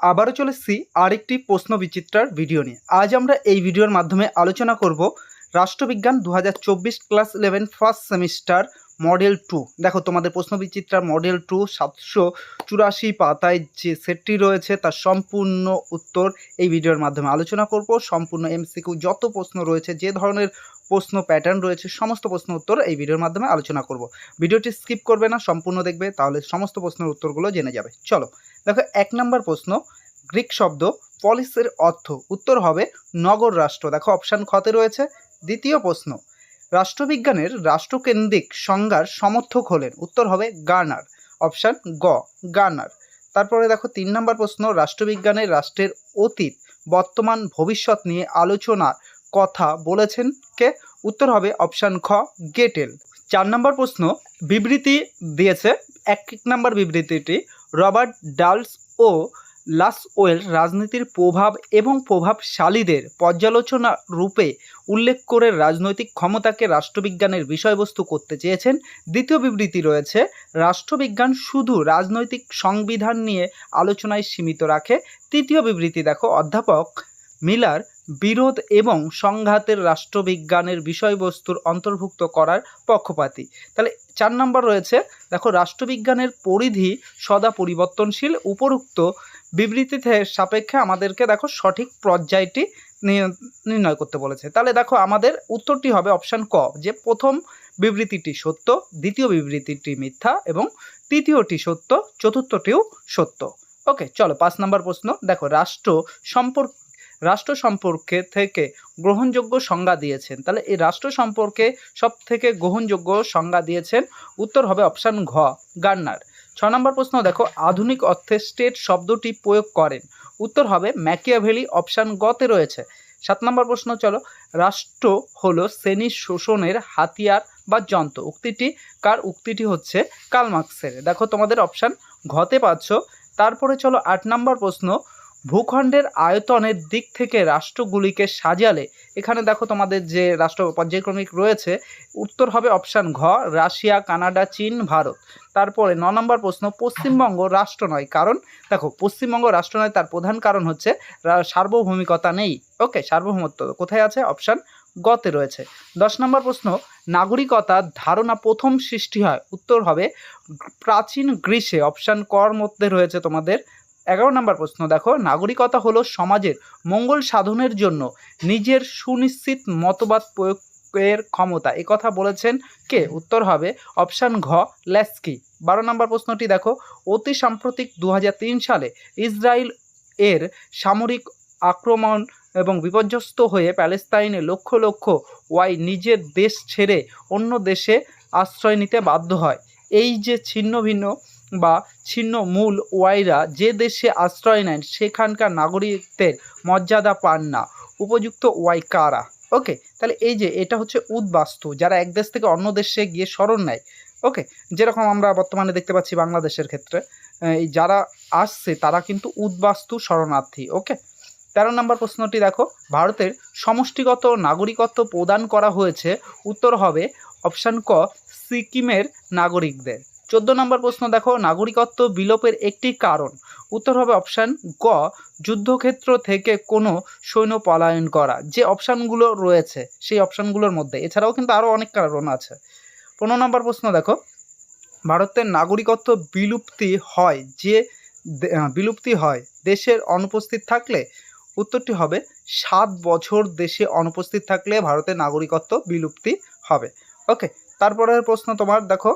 আবারও চলে এসেছি আরেকটি প্রশ্ন বিচিত্রার ভিডিও নিয়ে। আজ আমরা এই ভিডিওর মাধ্যমে আলোচনা করব রাষ্ট্রবিজ্ঞান দু হাজার চব্বিশ class eleven first semester model two. দেখো, তোমাদের প্রশ্ন বিচিত্রার মডেল টু সাতশো চুরাশি পাতায় যে সেটটি রয়েছে, তার সম্পূর্ণ উত্তর এই ভিডিওর মাধ্যমে আলোচনা করব। সম্পূর্ণ এমসিকিউ যত প্রশ্ন রয়েছে, যে ধরনের প্রশ্ন প্যাটার্ন রয়েছে, সমস্ত প্রশ্ন উত্তর এই ভিডিওর মাধ্যমে আলোচনা করব। ভিডিওটি স্কিপ করবে না, সম্পূর্ণ দেখবে, তাহলে সমস্ত প্রশ্নের উত্তরগুলো জেনে যাবে। চলো, দেখো, এক নম্বর প্রশ্ন, গ্রিক শব্দ পলিসের অর্থ, উত্তর হবে নগর রাষ্ট্র। দেখো, অপশান খতে রয়েছে। দ্বিতীয় প্রশ্ন রাষ্ট্রবিজ্ঞানের রাষ্ট্রকেন্দ্রিক সংজ্ঞার সমর্থক হলেন। উত্তর হবে গার্নার, অপশান গ, গার্নার। তারপরে দেখো তিন নম্বর প্রশ্ন রাষ্ট্রবিজ্ঞানের রাষ্ট্রের অতীত, বর্তমান, ভবিষ্যৎ নিয়ে আলোচনার কথা বলেছেন কে? উত্তর হবে অপশান খ, গেটেল। চার নম্বর প্রশ্ন, বিবৃতি দিয়েছে, এক এক নম্বর বিবৃতিটি রবার্ট ডালস ও লাসওয়েল রাজনীতির প্রভাব এবং প্রভাবশালীদের পর্যালোচনা রূপে উল্লেখ করে রাজনৈতিক ক্ষমতাকে রাষ্ট্রবিজ্ঞানের বিষয়বস্তু করতে চেয়েছেন। দ্বিতীয় বিবৃতি রয়েছে, রাষ্ট্রবিজ্ঞান শুধু রাজনৈতিক সংবিধান নিয়ে আলোচনায় সীমিত রাখে। তৃতীয় বিবৃতি দেখো, অধ্যাপক মিলার বিরোধ এবং সংঘাতের রাষ্ট্রবিজ্ঞানের বিষয়বস্তুর অন্তর্ভুক্ত করার পক্ষপাতী। তাহলে চার নম্বর রয়েছে, দেখো, রাষ্ট্রবিজ্ঞানের পরিধি সদা পরিবর্তনশীল, উপরোক্ত বিবৃতিতে সাপেক্ষে আমাদেরকে দেখো সঠিক পর্যায়টি নির্ণয় করতে বলেছে। তাহলে দেখো আমাদের উত্তরটি হবে অপশান ক, যে প্রথম বিবৃতিটি সত্য, দ্বিতীয় বিবৃতিটি মিথ্যা এবং তৃতীয়টি সত্য, চতুর্থটিও সত্য। ওকে, চলো পাঁচ নম্বর প্রশ্ন। দেখো, রাষ্ট্র সম্পর্ক, রাষ্ট্র সম্পর্কে থেকে গ্রহণযোগ্য সংজ্ঞা দিয়েছেন। তাহলে এই রাষ্ট্র সম্পর্কে সব থেকে গ্রহণযোগ্য সংজ্ঞা দিয়েছেন, উত্তর হবে অপশান ঘ, গার্নার। ছ নম্বর প্রশ্ন, দেখো, আধুনিক অর্থে স্টেট শব্দটি প্রয়োগ করেন। উত্তর হবে ম্যাকিয়াভেলি অপশান গতে রয়েছে। সাত নম্বর প্রশ্ন, চলো, রাষ্ট্র হলো শ্রেণি শোষণের হাতিয়ার বা যন্ত্র। উক্তিটি কার? উক্তিটি হচ্ছে কালমার্ক্সের দেখো, তোমাদের অপশান ঘতে পাচ্ছ। তারপরে চলো, আট নম্বর প্রশ্ন ভূখণ্ডের আয়তনের দিক থেকে রাষ্ট্রগুলিকে সাজালে, এখানে দেখো তোমাদের যে রাষ্ট্র পর্যায়ক্রমিক রয়েছে, উত্তর হবে অপশান ঘ, রাশিয়া, কানাডা, চীন, ভারত। তারপরে ন নম্বর প্রশ্ন, পশ্চিমবঙ্গ রাষ্ট্র নয়, কারণ দেখো পশ্চিমবঙ্গ রাষ্ট্র নয়, তার প্রধান কারণ হচ্ছে সার্বভৌমিকতা নেই। ওকে, সার্বভৌমত্ব কোথায় আছে? অপশান গতে রয়েছে। দশ নম্বর প্রশ্ন নাগরিকতার ধারণা প্রথম সৃষ্টি হয়, উত্তর হবে প্রাচীন গ্রীসে অপশান কর মধ্যে রয়েছে তোমাদের এগারো নম্বর প্রশ্ন, দেখো, নাগরিকতা হলো সমাজের মঙ্গল সাধনের জন্য নিজের সুনিশ্চিত মতবাদ প্রয়োগের ক্ষমতা। এ কথা বলেছেন কে? উত্তর হবে অপশান ঘ ল্যাস্কি বারো নম্বর প্রশ্নটি, দেখো, অতি সাম্প্রতিক দু হাজার তিন সালে ইসরায়েল এর সামরিক আক্রমণ এবং বিপর্যস্ত হয়ে প্যালেস্তাইনে লক্ষ লক্ষ ওয়াই নিজের দেশ ছেড়ে অন্য দেশে আশ্রয় নিতে বাধ্য হয়। এই যে ছিন্ন ভিন্ন বা ছিন্ন মূল ওয়াইরা যে দেশে আশ্রয় নেন, সেখানকার নাগরিকদের মর্যাদা পান না। উপযুক্ত ওয়াই কারা? ওকে, তাহলে এই যে এটা হচ্ছে উদ্বাস্তু, যারা এক দেশ থেকে অন্য দেশে গিয়ে শরণ নেয়। ওকে, যেরকম আমরা বর্তমানে দেখতে পাচ্ছি বাংলাদেশের ক্ষেত্রে, এই যারা আসছে, তারা কিন্তু উদ্বাস্তু শরণার্থী, ওকে? তেরো নম্বর প্রশ্নটি দেখো, ভারতের সমষ্টিগত নাগরিকত্ব প্রদান করা হয়েছে, উত্তর হবে অপশান ক, সিকিমের নাগরিকদের। চোদ্দ নম্বর প্রশ্ন দেখো, নাগরিকত্ব বিলোপের একটি কারণ। উত্তর হবে অপশান গ, যুদ্ধক্ষেত্র থেকে কোনো সৈন্য পলায়ন করা। যে অপশানগুলো রয়েছে, সেই অপশানগুলোর মধ্যে। এছাড়াও কিন্তু আরও অনেক কারণ আছে। পনেরো নম্বর প্রশ্ন দেখো, ভারতের নাগরিকত্ব বিলুপ্তি হয় যে বিলুপ্তি হয় দেশের অনুপস্থিত থাকলে? উত্তরটি হবে, সাত বছর দেশে অনুপস্থিত থাকলে ভারতের নাগরিকত্ব বিলুপ্তি হবে। ওকে তারপরের প্রশ্ন তোমার দেখো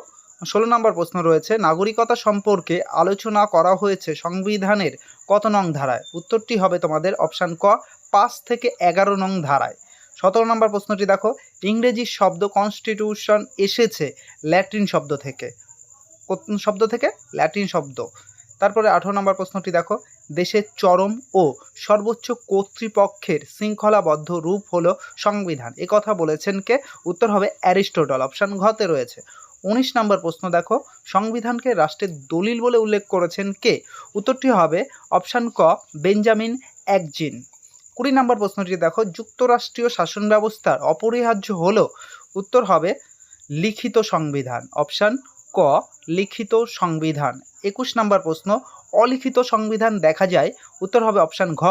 ষোলো নম্বর প্রশ্ন রয়েছে, নাগরিকতা সম্পর্কে আলোচনা করা হয়েছে সংবিধানের কত নং ধারায়? উত্তরটি হবে তোমাদের অপশান ক, পাঁচ থেকে এগারো নং ধারায়। সতেরো নম্বর প্রশ্নটি দেখো, ইংরেজি শব্দ কনস্টিটিউশন এসেছে ল্যাটিন শব্দ থেকে। শব্দ থেকে? ল্যাটিন শব্দ। তারপরে আঠারো নম্বর প্রশ্নটি দেখো দেশের চরম ও সর্বোচ্চ কর্তৃপক্ষের শৃঙ্খলাবদ্ধ রূপ হলো সংবিধান। কথা বলেছেন কে? উত্তর হবে অ্যারিস্টোটল। অপশান ঘতে রয়েছে। উনিশ নম্বর প্রশ্ন, দেখো, সংবিধানকে রাষ্ট্রের দলিল বলে উল্লেখ করেছেন কে? উত্তরটি হবে অপশান ক, বেঞ্জামিন একজিন। কুড়ি নম্বর প্রশ্নটি দেখো, যুক্তরাষ্ট্রীয় শাসন ব্যবস্থার অপরিহার্য হল উত্তর হবে লিখিত সংবিধান। অপশান ক, লিখিত সংবিধান। একুশ নম্বর প্রশ্ন, অলিখিত সংবিধান দেখা যায়, উত্তর হবে অপশান ঘ,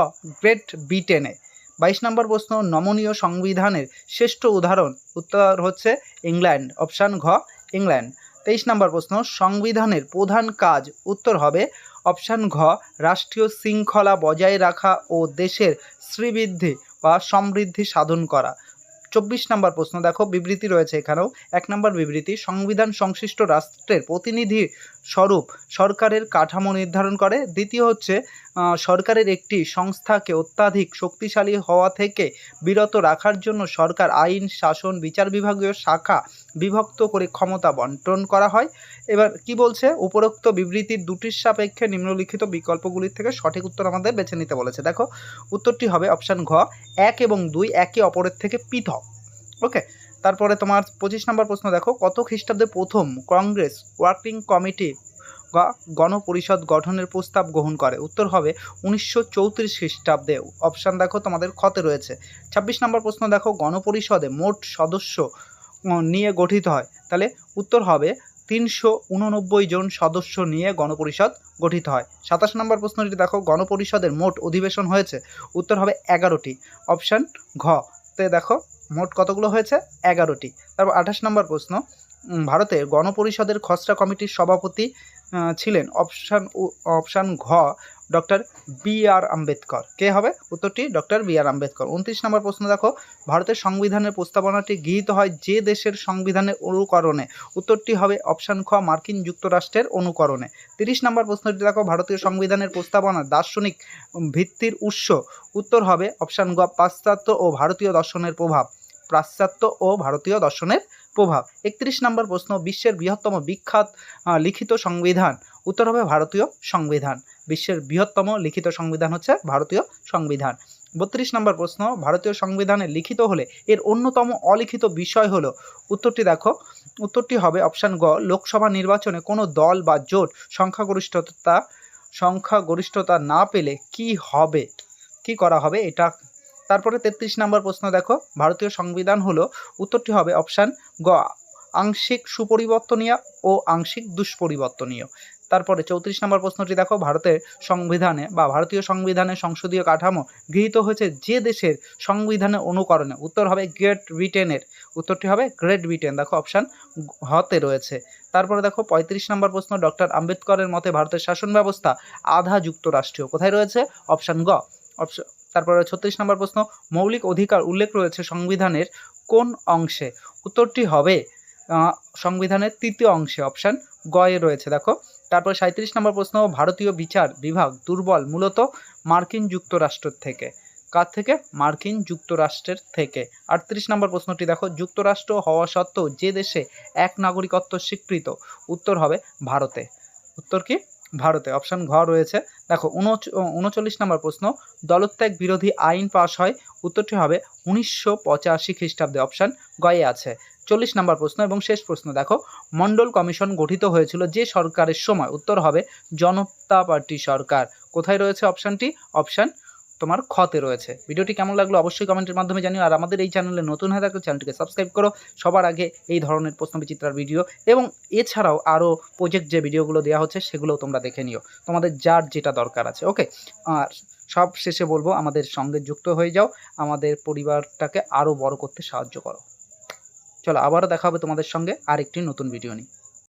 গ্রেট ব্রিটেনে। বাইশ নম্বর প্রশ্ন, নমনীয় সংবিধানের শ্রেষ্ঠ উদাহরণ, উত্তর হচ্ছে ইংল্যান্ড। অপশান ঘ ইংল্যান্ড। তেইশ নম্বর প্রশ্ন, সংবিধানের প্রধান কাজ উত্তর হবে অপশান ঘ, রাষ্ট্রীয় শৃঙ্খলা বজায় রাখা ও দেশের শ্রীবৃদ্ধি বা সমৃদ্ধি সাধন করা। চব্বিশ নম্বর প্রশ্ন, দেখো বিবৃতি রয়েছে এখানেও। এক নম্বর বিবৃতি, সংবিধান সংশ্লিষ্ট রাষ্ট্রের প্রতিনিধি স্বরূপ সরকারের কাঠামো নির্ধারণ করে। দ্বিতীয় হচ্ছে সরকারের একটি সংস্থাকে অত্যাধিক শক্তিশালী হওয়া থেকে বিরত রাখার জন্য সরকার আইন, শাসন, বিচার বিভাগীয় শাখা বিভক্ত করে ক্ষমতা বন্টন করা হয়। এবার কি বলছে? উপরোক্ত বিবৃতির দুটির সাপেক্ষে নিম্নলিখিত বিকল্পগুলির থেকে সঠিক উত্তর আমাদের বেছে নিতে বলেছে। দেখো, উত্তরটি হবে অপশান ঘ, এক এবং দুই একে অপরের থেকে পৃথক। ওকে তারপরে তোমার পঁচিশ নম্বর প্রশ্ন, দেখো, কত খ্রিস্টাব্দে প্রথম কংগ্রেস ওয়ার্কিং কমিটি গণপরিষদ গঠনের প্রস্তাব গ্রহণ করে? উত্তর হবে উনিশশো চৌত্রিশ খ্রিস্টাব্দে। অপশান দেখো, তোমাদের ক্ষতে রয়েছে। ছাব্বিশ নম্বর প্রশ্ন, দেখো, গণপরিষদে মোট সদস্য নিয়ে গঠিত হয়। তাহলে উত্তর হবে তিনশো উননব্বই জন সদস্য নিয়ে গণপরিষদ গঠিত হয়। সাতাশ নম্বর প্রশ্নটি, দেখো, গণপরিষদের মোট অধিবেশন হয়েছে। উত্তর হবে এগারোটি। অপশান ঘ। তে দেখো মোট কতগুলো হয়েছে? এগারোটি। তারপর আঠাশ নম্বর প্রশ্ন। ভারতে গণপরিষদের খসড়া কমিটির সভাপতি ছিলেন অপশান অপশান ঘ, ডক্টর বি আর আম্বেদকর। কে হবে? উত্তরটি ডক্টর বি আর আম্বেদকর। উনত্রিশ নম্বর প্রশ্ন দেখো। ভারতের সংবিধানের প্রস্তাবনাটি গৃহীত হয় যে দেশের সংবিধানের অনুকরণে। উত্তরটি হবে অপশান খ, মার্কিন যুক্তরাষ্ট্রের অনুকরণে। তিরিশ নম্বর প্রশ্নটি দেখো। ভারতীয় সংবিধানের প্রস্তাবনা দার্শনিক ভিত্তির উৎস। উত্তর হবে অপশান গ, পাশ্চাত্য ও ভারতীয় দর্শনের প্রভাব। পাশ্চাত্য ও ভারতীয় দর্শনের প্রভাব। একত্রিশ নম্বর প্রশ্ন, বিশ্বের বৃহত্তম বিখ্যাত লিখিত সংবিধান। উত্তর হবে ভারতীয় সংবিধান। বিশ্বের বৃহত্তম লিখিত সংবিধান হচ্ছে ভারতীয় সংবিধান। বত্রিশ নম্বর প্রশ্ন, ভারতীয় সংবিধানে লিখিত হলে এর অন্যতম অলিখিত বিষয় হলো, উত্তরটি দেখো, উত্তরটি হবে অপশান গ, লোকসভা নির্বাচনে কোনো দল বা জোট সংখ্যাগরিষ্ঠতা সংখ্যাগরিষ্ঠতা না পেলে কি হবে? কি করা হবে? এটা তারপরে তেত্রিশ নম্বর প্রশ্ন দেখো। ভারতীয় সংবিধান হলো, উত্তরটি হবে অপশান গ, আংশিক সুপরিবর্তনীয় ও আংশিক দুষ্পরিবর্তনীয়। তারপরে চৌত্রিশ নম্বর প্রশ্নটি দেখো, ভারতের সংবিধানে বা ভারতীয় সংবিধানের সংসদীয় কাঠামো গৃহীত হয়েছে যে দেশের সংবিধানের অনুকরণে। উত্তর হবে গ্রেট ব্রিটেনের। উত্তরটি হবে গ্রেট ব্রিটেন। দেখো, অপশান হতে রয়েছে। তারপরে দেখো, পঁয়ত্রিশ নম্বর প্রশ্ন, ডক্টর আম্বেদকরের মতে ভারতের শাসন ব্যবস্থা আধা যুক্তরাষ্ট্রীয়। কোথায় রয়েছে? অপশান গ। অপশন তারপরে ছত্রিশ নম্বর প্রশ্ন, মৌলিক অধিকার উল্লেখ রয়েছে সংবিধানের কোন অংশে? উত্তরটি হবে সংবিধানের তৃতীয় অংশে অপশান গয়ে রয়েছে, দেখো। তারপর সাঁত্রিশ নম্বর প্রশ্ন, ভারতীয় বিচার বিভাগ দুর্বল মূলত মার্কিন যুক্তরাষ্ট্র থেকে। কার থেকে? মার্কিন যুক্তরাষ্ট্রের থেকে। আটত্রিশ নম্বর প্রশ্নটি দেখো, যুক্তরাষ্ট্র হওয়া সত্ত্বেও যে দেশে এক নাগরিকত্ব স্বীকৃত, উত্তর হবে ভারতে। উত্তর কি? ভারতে। অপশান ঘ রয়েছে, দেখো, উনচ, উনচল্লিশ নম্বর প্রশ্ন, দলত্যাগ বিরোধী আইন পাশ হয়, উত্তরটি হবে উনিশশো পঁচাশি খ্রিস্টাব্দে। অপশান গয়ে আছে। চল্লিশ নম্বর প্রশ্ন এবং শেষ প্রশ্ন, দেখো মন্ডল কমিশন গঠিত হয়েছিল যে সরকারের সময়, উত্তর হবে জনতা পার্টি সরকার। কোথায় রয়েছে অপশানটি? অপশান তোমার ক্ষতে রয়েছে। ভিডিওটি কেমন লাগল অবশ্যই কমেন্টের মাধ্যমে জানিও। আর আমাদের এই চ্যানেলে নতুন হয়ে থাকলে চ্যানেলটিকে সাবস্ক্রাইব করো। সবার আগে এই ধরনের প্রশ্ন বিচিত্রার ভিডিও এবং এছাড়াও আরও প্রজেক্ট যে ভিডিওগুলো দেওয়া হচ্ছে সেগুলোও তোমরা দেখে নিও। তোমাদের যার যেটা দরকার আছে ওকে আর সব শেষে বলব, আমাদের সঙ্গে যুক্ত হয়ে যাও। আমাদের পরিবারটাকে আরও বড় করতে সাহায্য করো। চলো আবারও দেখা হবে তোমাদের সঙ্গে আরেকটি নতুন ভিডিও নিয়ে।